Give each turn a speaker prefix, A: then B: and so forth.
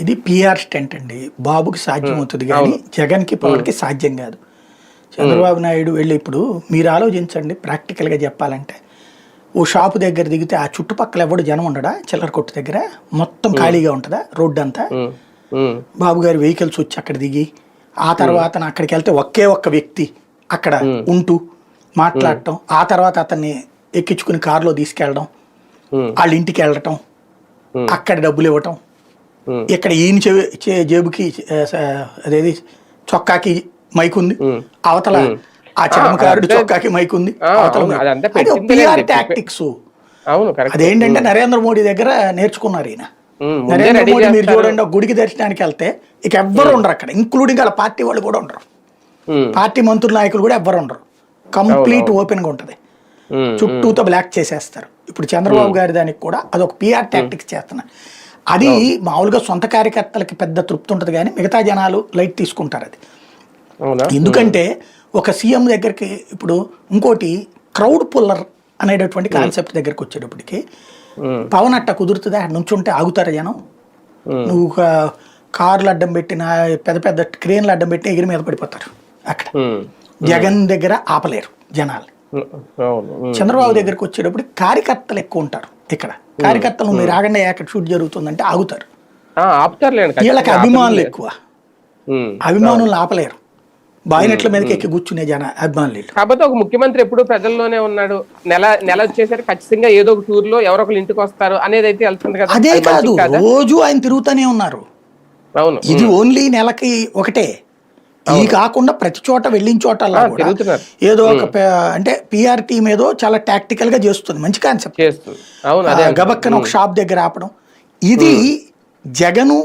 A: ఇది PR stent అండి. బాబుకి సాధ్యం అవుతుంది కానీ జగన్కి పవన్కి సాధ్యం కాదు. చంద్రబాబు నాయుడు వెళ్ళి ఇప్పుడు మీరు ఆలోచించండి ప్రాక్టికల్గా చెప్పాలంటే. ఓ షాపు దగ్గర దిగితే ఆ చుట్టుపక్కల ఎవడు జనం ఉండడా? చిల్లర కొట్టు దగ్గర. మొత్తం ఖాళీగా ఉంటుందా? రోడ్డు అంతా? బాబు గారి వెహికల్స్ వచ్చి అక్కడ దిగి ఆ తర్వాత అక్కడికి వెళ్తే ఒకే ఒక్క వ్యక్తి అక్కడ ఉంటూ మాట్లాడటం ఆ తర్వాత అతన్ని ఎక్కించుకుని కారులో తీసుకెళ్ళడం వాళ్ళ ఇంటికి వెళ్ళటం. అక్కడ డబ్బులు ఇవ్వటం ఇక్కడ ఈయన చెవి జేబుకి అదేది? చొక్కాకి మైక్ ఉంది. అవతల ఆ చర్మకారుడు చొక్కాకి మైక్ ఉంది. అవతల టాక్టిక్స్
B: అవును
A: అదేంటంటే నరేంద్ర మోడీ దగ్గర నేర్చుకున్నారు ఈయన. నరేంద్ర మోడీ మీరు. చూడండి గుడికి దర్శనానికి వెళ్తే ఇక ఎవ్వరు ఉండరు అక్కడ. ఇంక్లూడింగ్ వాళ్ళ పార్టీ వాళ్ళు కూడా ఉండరు. పార్టీ మంత్రుల నాయకులు కూడా ఎవ్వరు ఉండరు. కంప్లీట్ ఓపెన్గా ఉంటది. చుట్టూతో బ్లాక్ చేసేస్తారు. ఇప్పుడు చంద్రబాబు గారి దానికి కూడా అదొక పిఆర్ టాక్టిక్స్ చేస్తున్నారు. అది మామూలుగా సొంత కార్యకర్తలకి పెద్ద తృప్తి ఉంటుంది కానీ మిగతా జనాలు లైట్ తీసుకుంటారు అది. ఎందుకంటే ఒక సీఎం దగ్గరికి ఇప్పుడు ఇంకోటి క్రౌడ్ పుల్లర్ అనేటటువంటి కాన్సెప్ట్ దగ్గరికి వచ్చేటప్పటికి పవన్ అట్ట కుదురుతుందా? నుంచుంటే ఆగుతారా జనం? నువ్వు ఒక కార్లు అడ్డం పెట్టిన పెద్ద పెద్ద క్రేన్లు అడ్డం పెట్టి ఎగిరి మీద పడిపోతారు అక్కడ. జగన్ దగ్గర ఆపలేరు జనాలు చంద్రబాబు దగ్గరికి వచ్చేటప్పుడు కార్యకర్తలు ఎక్కువ ఉంటారు ఇక్కడ. కార్యకర్తలు మీరు ఆగండి అక్కడ షూట్ జరుగుతుందంటే ఆగుతారు. వీళ్ళకి అభిమానులు. ఎక్కువ. అభిమానులు ఆపలేరు. బాయినెట్ల మీదకి ఎక్కి కూర్చునే జన అభిమానులు.
B: కాకపోతే ఒక ముఖ్యమంత్రి ఎప్పుడు ప్రజల్లోనే ఉన్నాడు. నెల నెల వచ్చేసరికి ఖచ్చితంగా ఏదో ఒక టూర్లో ఎవరో ఒకరు ఇంటికి వస్తారు అనేది అయితే వెళ్తుంది కదా.
A: అదే కాదా? రోజు ఆయన తిరుగుతూనే ఉన్నారు.
B: అవును.
A: ఇది ఓన్లీ నెలకి ఒకటే. ఈ కాకుండా ప్రతి చోట వెళ్ళిన చోట. ఏదో ఒక అంటే పిఆర్ టీం ఏదో చాలా టాక్టికల్గా చేస్తుంది. మంచి కాన్సెప్ట్ గబక్కన ఒక షాప్ దగ్గర ఆపడం. ఇది జగను